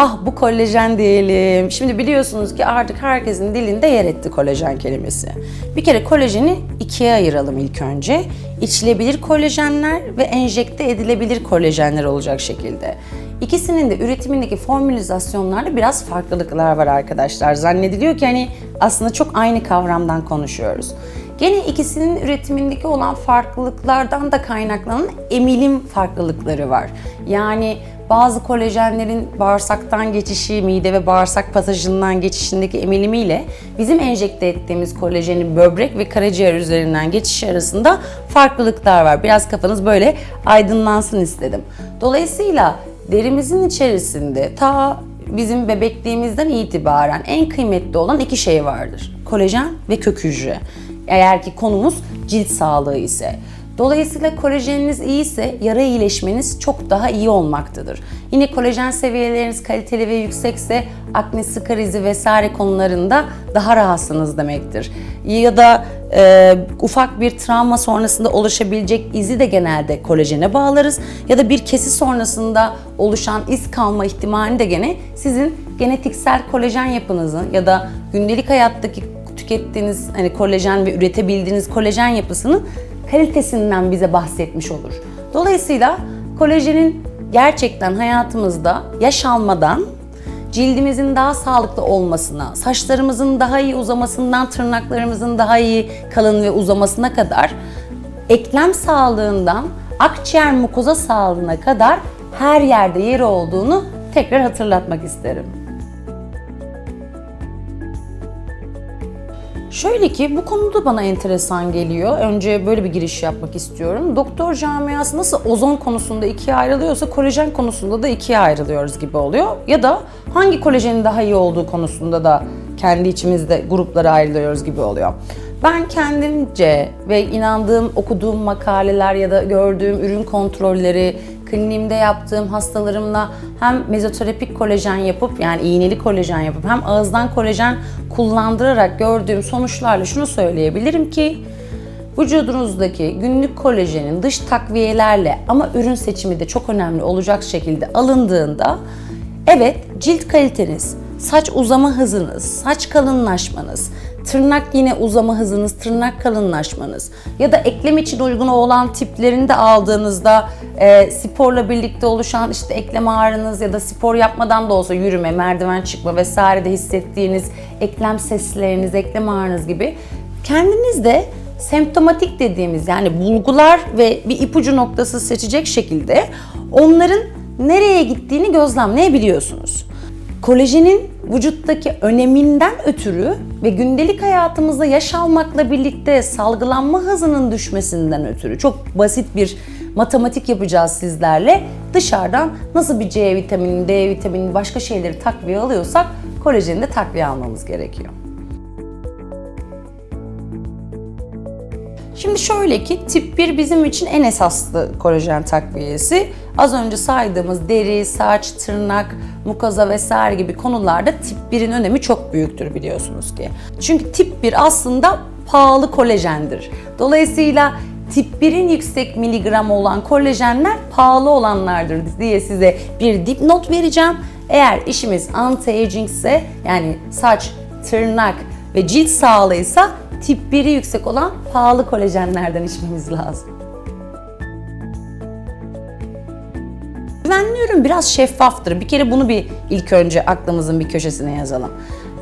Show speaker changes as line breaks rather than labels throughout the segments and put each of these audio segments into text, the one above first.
ah bu kolajen diyelim. Şimdi biliyorsunuz ki artık herkesin dilinde yer etti kolajen kelimesi. Bir kere kolajeni ikiye ayıralım ilk önce. İçilebilir kolajenler ve enjekte edilebilir kolajenler olacak şekilde. İkisinin de üretimindeki formülizasyonlarda biraz farklılıklar var arkadaşlar. Zannediliyor ki hani aslında çok aynı kavramdan konuşuyoruz. Gene ikisinin üretimindeki olan farklılıklardan da kaynaklanan emilim farklılıkları var. Yani bazı kolajenlerin bağırsaktan geçişi, mide ve bağırsak pasajından geçişindeki emilimiyle bizim enjekte ettiğimiz kolajenin böbrek ve karaciğer üzerinden geçişi arasında farklılıklar var. Biraz kafanız böyle aydınlansın istedim. Dolayısıyla derimizin içerisinde ta bizim bebekliğimizden itibaren en kıymetli olan iki şey vardır. Kolajen ve kök hücre. Eğer ki konumuz cilt sağlığı ise. Dolayısıyla kolajeniniz iyi ise yara iyileşmeniz çok daha iyi olmaktadır. Yine kolajen seviyeleriniz kaliteli ve yüksekse akne, sıkar izi vesaire konularında daha rahatsınız demektir. Ya da e, ufak bir travma sonrasında oluşabilecek izi de genelde kolajene bağlarız. Ya da bir kesi sonrasında oluşan iz kalma ihtimali de gene sizin genetiksel kolajen yapınızın ya da gündelik hayattaki tükettiğiniz hani kolajen ve üretebildiğiniz kolajen yapısının kalitesinden bize bahsetmiş olur. Dolayısıyla kolajenin gerçekten hayatımızda yaş almadan cildimizin daha sağlıklı olmasına, saçlarımızın daha iyi uzamasından tırnaklarımızın daha iyi kalın ve uzamasına kadar eklem sağlığından akciğer mukoza sağlığına kadar her yerde yeri olduğunu tekrar hatırlatmak isterim. Şöyle ki bu konuda bana enteresan geliyor. Önce böyle bir giriş yapmak istiyorum. Doktor camiası nasıl ozon konusunda ikiye ayrılıyorsa kolajen konusunda da ikiye ayrılıyoruz gibi oluyor. Ya da hangi kolajenin daha iyi olduğu konusunda da kendi içimizde gruplara ayrılıyoruz gibi oluyor. Ben kendimce ve inandığım, okuduğum makaleler ya da gördüğüm ürün kontrolleri, kliniğimde yaptığım hastalarımla hem mezoterapik kolajen yapıp yani iğneli kolajen yapıp hem ağızdan kolajen kullandırarak gördüğüm sonuçlarla şunu söyleyebilirim ki vücudunuzdaki günlük kolajenin dış takviyelerle ama ürün seçimi de çok önemli olacak şekilde alındığında evet cilt kaliteniz, saç uzama hızınız, saç kalınlaşmanız, tırnak yine uzama hızınız, tırnak kalınlaşmanız ya da eklem için uygun olan tiplerini de aldığınızda e, sporla birlikte oluşan işte eklem ağrınız ya da spor yapmadan da olsa yürüme, merdiven çıkma vesaire de hissettiğiniz eklem sesleriniz, eklem ağrınız gibi kendiniz de semptomatik dediğimiz yani bulgular ve bir ipucu noktası seçecek şekilde onların nereye gittiğini gözlemleyebiliyorsunuz. Kolajenin vücuttaki öneminden ötürü ve gündelik hayatımızda yaş almakla birlikte salgılanma hızının düşmesinden ötürü çok basit bir matematik yapacağız sizlerle. Dışarıdan nasıl bir C vitamini, D vitamini, başka şeyleri takviye alıyorsak kolajeni de takviye almamız gerekiyor. Şimdi şöyle ki tip 1 bizim için en esaslı kolajen takviyesi. Az önce saydığımız deri, saç, tırnak, mukoza vesaire gibi konularda tip 1'in önemi çok büyüktür biliyorsunuz ki. Çünkü tip 1 aslında pahalı kolajendir. Dolayısıyla tip 1'in yüksek miligram olan kolajenler pahalı olanlardır diye size bir dipnot vereceğim. Eğer işimiz anti-aging ise yani saç, tırnak ve cilt sağlığıysa tip 1'i yüksek olan pahalı kolajenlerden içmemiz lazım. Güvenli ürün biraz şeffaftır. Bir kere bunu bir ilk önce aklımızın bir köşesine yazalım.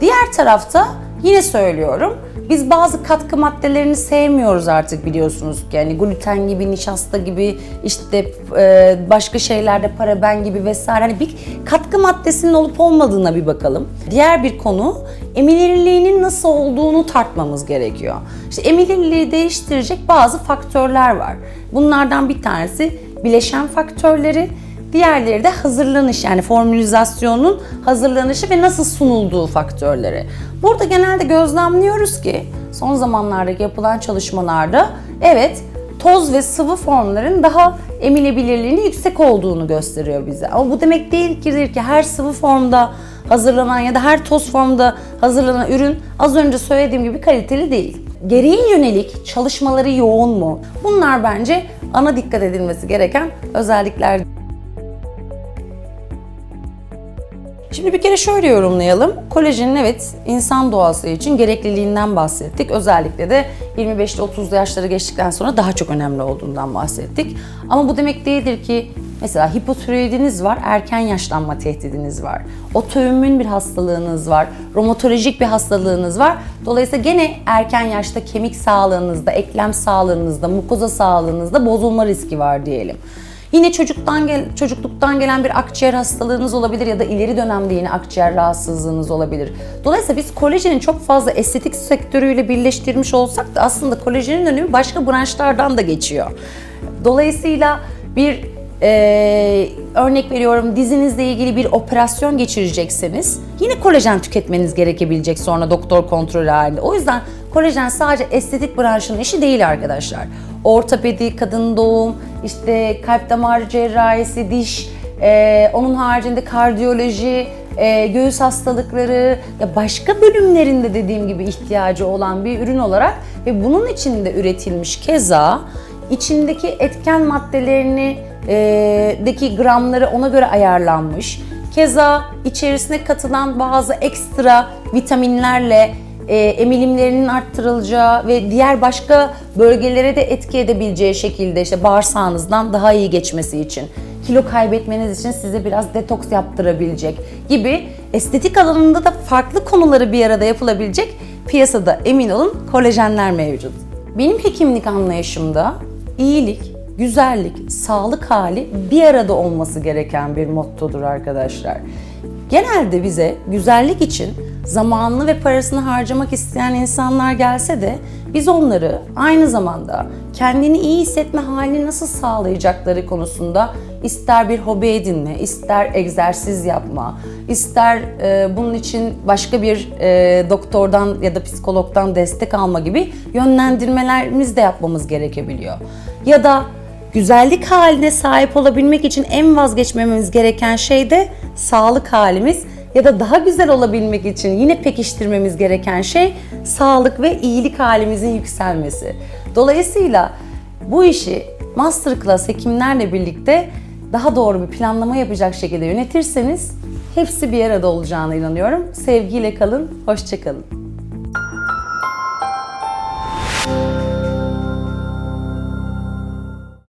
Diğer tarafta yine söylüyorum. Biz bazı katkı maddelerini sevmiyoruz artık biliyorsunuz. Yani gluten gibi, nişasta gibi, işte e, başka şeylerde paraben gibi vesaire. Hani bir katkı maddesinin olup olmadığına bir bakalım. Diğer bir konu emilirliğinin nasıl olduğunu tartmamız gerekiyor. İşte emilirliği değiştirecek bazı faktörler var. Bunlardan bir tanesi bileşen faktörleri, Diğerleri de hazırlanış yani formülizasyonun hazırlanışı ve nasıl sunulduğu faktörleri. Burada genelde gözlemliyoruz ki son zamanlardaki yapılan çalışmalarda evet toz ve sıvı formların daha emilebilirliğinin yüksek olduğunu gösteriyor bize. Ama bu demek değildir ki her sıvı formda hazırlanan ya da her toz formda hazırlanan ürün az önce söylediğim gibi kaliteli değil. Geriye yönelik çalışmaları yoğun mu? Bunlar bence ana dikkat edilmesi gereken özellikler. Şimdi bir kere şöyle yorumlayalım. Kolajenin evet insan doğası için gerekliliğinden bahsettik. Özellikle de 25'li 30'lu yaşları geçtikten sonra daha çok önemli olduğundan bahsettik. Ama bu demek değildir ki mesela hipotiroidiniz var, erken yaşlanma tehdidiniz var. Otoimmün bir hastalığınız var, romatolojik bir hastalığınız var. Dolayısıyla gene erken yaşta kemik sağlığınızda, eklem sağlığınızda, mukoza sağlığınızda bozulma riski var diyelim. Yine çocuktan gel, çocukluktan gelen bir akciğer hastalığınız olabilir ya da ileri dönemde yine akciğer rahatsızlığınız olabilir. Dolayısıyla biz kolajenin çok fazla estetik sektörüyle birleştirmiş olsak da aslında kolajenin önemi başka branşlardan da geçiyor. Dolayısıyla bir e, örnek veriyorum dizinizle ilgili bir operasyon geçirecekseniz yine kolajen tüketmeniz gerekebilecek sonra doktor kontrolü halinde. O yüzden kolajen sadece estetik branşının işi değil arkadaşlar. Ortopedi, kadın doğum, işte kalp damar cerrahisi, diş, e, onun haricinde kardiyoloji, e, göğüs hastalıkları ya başka bölümlerinde dediğim gibi ihtiyacı olan bir ürün olarak ve bunun içinde üretilmiş keza içindeki etken maddelerini e, deki gramları ona göre ayarlanmış. Keza içerisine katılan bazı ekstra vitaminlerle e, emilimlerinin arttırılacağı ve diğer başka bölgelere de etki edebileceği şekilde işte bağırsağınızdan daha iyi geçmesi için kilo kaybetmeniz için size biraz detoks yaptırabilecek gibi estetik alanında da farklı konuları bir arada yapılabilecek piyasada emin olun kolajenler mevcut. Benim hekimlik anlayışımda iyilik, güzellik, sağlık hali bir arada olması gereken bir mottodur arkadaşlar. Genelde bize güzellik için zamanını ve parasını harcamak isteyen insanlar gelse de biz onları aynı zamanda kendini iyi hissetme halini nasıl sağlayacakları konusunda ister bir hobi edinme, ister egzersiz yapma, ister e, bunun için başka bir e, doktordan ya da psikologdan destek alma gibi yönlendirmelerimiz de yapmamız gerekebiliyor. Ya da güzellik haline sahip olabilmek için en vazgeçmememiz gereken şey de sağlık halimiz ya da daha güzel olabilmek için yine pekiştirmemiz gereken şey sağlık ve iyilik halimizin yükselmesi. Dolayısıyla bu işi masterclass hekimlerle birlikte daha doğru bir planlama yapacak şekilde yönetirseniz hepsi bir arada olacağına inanıyorum. Sevgiyle kalın, hoşçakalın.